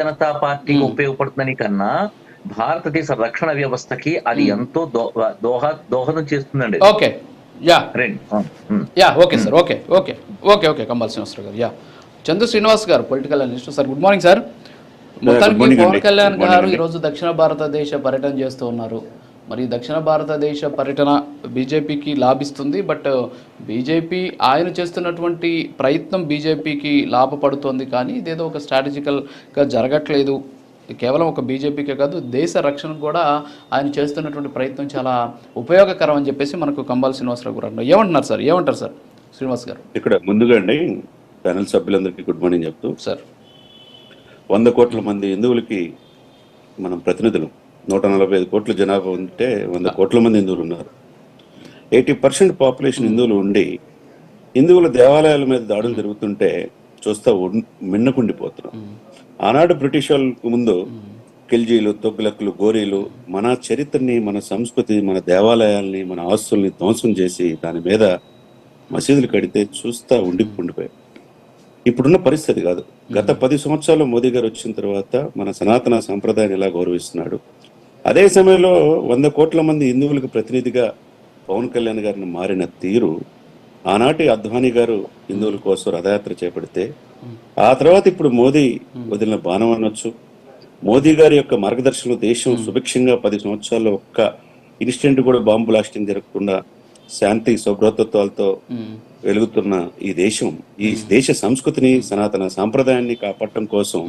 జనతా పార్టీకి. ఉపయోగపడుతుందని కన్నా భారతదేశ రక్షణ వ్యవస్థకి అది. ఎంతో దోహ దోహదం చేస్తుందండి okay yeah. Yeah okay sir okay okay okay okay కంపల్ Srinivasarao గారు యా చందు శ్రీనివాస్ గారు political analyst sir good morning sir మొత్తానికి పవన్. కళ్యాణ్ గారు. ఈరోజు దక్షిణ భారతదేశ పర్యటన చేస్తూ ఉన్నారు మరి దక్షిణ భారతదేశ పర్యటన బీజేపీకి లాభిస్తుంది బట్ బీజేపీ ఆయన చేస్తున్నటువంటి ప్రయత్నం బీజేపీకి లాభపడుతోంది కానీ ఇదేదో ఒక స్ట్రాటజికల్గా జరగట్లేదు. కేవలం ఒక బీజేపీకే కాదు దేశ రక్షణకు కూడా ఆయన చేస్తున్నటువంటి ప్రయత్నం చాలా ఉపయోగకరం అని చెప్పేసి మనకు కంబాల్ శ్రీనివాసరావు గారు అన్నారు. ఏమంటున్నారు సార్? ఏమంటారు సార్? శ్రీనివాస్ గారు. ఇక్కడ ముందుగా అండి ప్యానల్ సభ్యులందరికీ గుడ్ మార్నింగ్ చెప్తూ. సార్. వంద కోట్ల మంది హిందువులకి మనం ప్రతినిధులు. నూట నలభై ఐదు కోట్ల జనాభా ఉంటే వంద కోట్ల మంది హిందువులు ఉన్నారు. ఎయిటీ పర్సెంట్ పాపులేషన్ హిందువులు ఉండి హిందువుల దేవాలయాల మీద దాడులు జరుగుతుంటే చూస్తా మిన్నకుండిపోతున్నాం. ఆనాడు బ్రిటిష్ వాళ్ళకు ముందు ఖిల్జీలు తొగ్గులకులు గోరీలు మన చరిత్రని మన సంస్కృతి మన దేవాలయాల్ని మన ఆస్తుల్ని ధ్వంసం చేసి దాని మీద మసీదులు కడితే చూస్తా ఉండి ఉండిపోయాయి ఇప్పుడున్న పరిస్థితి కాదు. గత పది సంవత్సరాలు మోదీ గారు వచ్చిన తర్వాత మన సనాతన సంప్రదాయాన్ని ఎలా గౌరవిస్తున్నాడు? అదే సమయంలో వంద కోట్ల మంది హిందువులకు ప్రతినిధిగా పవన్ కళ్యాణ్ గారిని మారిన తీరు ఆనాటి అద్వానీ గారు హిందువుల కోసం రథయాత్ర చేపడితే ఆ తర్వాత ఇప్పుడు మోదీ వదిలిన బాణం అనొచ్చు. మోదీ గారి యొక్క మార్గదర్శనంలో దేశం సుభిక్షంగా పది సంవత్సరాల్లో ఒక్క ఇన్సిడెంట్ కూడా బాంబు బ్లాస్టింగ్ జరగకుండా శాంతి సౌభ్రతత్వాలతో. వెలుగుతున్న ఈ దేశం ఈ దేశ సంస్కృతిని సనాతన సాంప్రదాయాన్ని కాపాడటం కోసం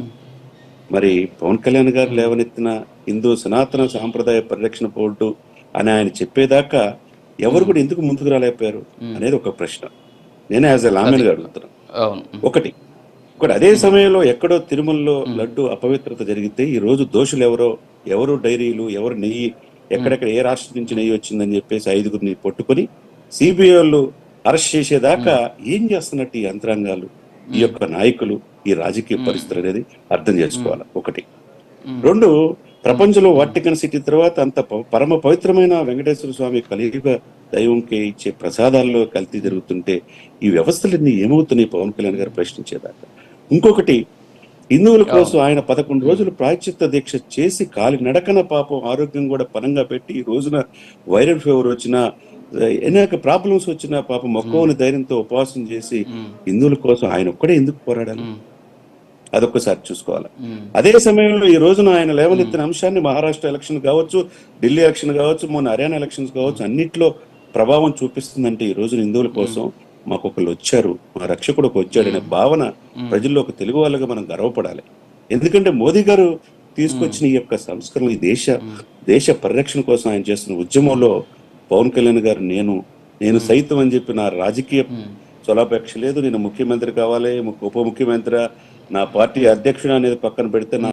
మరి పవన్ కళ్యాణ్ గారు లేవనెత్తిన హిందూ సనాతన సాంప్రదాయ పరిరక్షణ బోర్డు అని ఆయన చెప్పేదాకా ఎవరు కూడా ఎందుకు ముందుకు రాలేకపోయారు అనేది ఒక ప్రశ్న. నేను యాజ్ ఎ లామెన్గా అడుగుతున్నాను. అవును. ఒకటి. ఒకటి అదే సమయంలో ఎక్కడో తిరుమలలో లడ్డు అపవిత్రత జరిగితే ఈ రోజు దోషులు ఎవరో ఎవరు డైరీలు ఎవరు నెయ్యి ఎక్కడెక్కడ ఏ రాష్ట్రం నుంచి నెయ్యి వచ్చిందని చెప్పేసి ఐదుగురిని పట్టుకొని సిబిఐ వాళ్ళు అరెస్ట్ చేసేదాకా ఏం చేస్తున్నట్టు ఈ యంత్రాంగాలు ఈ యొక్క నాయకులు ఈ రాజకీయ పరిస్థితులు అనేది అర్థం చేసుకోవాలి? ఒకటి. రెండు ప్రపంచంలో వాటికన్ సిటీ తర్వాత అంత పరమ పవిత్రమైన వెంకటేశ్వర స్వామి కలియుగ దైవంకి ఇచ్చే ప్రసాదాల్లో కల్తీ జరుగుతుంటే ఈ వ్యవస్థలన్నీ ఏమవుతున్నాయి? పవన్ కళ్యాణ్ గారు ప్రశ్నించేదాకా. ఇంకొకటి హిందువుల కోసం ఆయన పదకొండు రోజులు ప్రాయశ్చిత్త దీక్ష చేసి కాలి నడకన పాపం ఆరోగ్యం కూడా పనంగా పెట్టి ఈ రోజున వైరల్ ఫీవర్ వచ్చినా అనేక ప్రాబ్లమ్స్ వచ్చినా పాపం మొక్కవని ధైర్యంతో ఉపవాసం చేసి హిందువుల కోసం ఆయన ఒక్కడే ఎందుకు పోరాడాలి. అదొక్కసారి చూసుకోవాలి. అదే సమయంలో ఈ రోజున ఆయన లేవనెత్తిన అంశాన్ని మహారాష్ట్ర ఎలక్షన్ కావచ్చు ఢిల్లీ ఎలక్షన్ కావచ్చు మొన్న హర్యానా ఎలక్షన్స్ కావచ్చు అన్నిట్లో ప్రభావం చూపిస్తుందంటే ఈ రోజున హిందువుల కోసం మాకు ఒకళ్ళు వచ్చారు మా రక్షకుడు ఒక వచ్చాడనే భావన ప్రజల్లో ఒక తెలుగు వాళ్ళగా మనం గర్వపడాలి. ఎందుకంటే మోదీ గారు తీసుకొచ్చిన ఈ యొక్క సంస్కరణ ఈ దేశ దేశ పరిరక్షణ కోసం ఆయన చేస్తున్న ఉద్యమంలో పవన్ కళ్యాణ్ గారు నేను నేను సైతం అని చెప్పి నా రాజకీయ చొలాపేక్ష లేదు నేను ముఖ్యమంత్రి కావాలి ఉప ముఖ్యమంత్రి నా పార్టీ అధ్యక్షుడు అనేది పక్కన పెడితే నా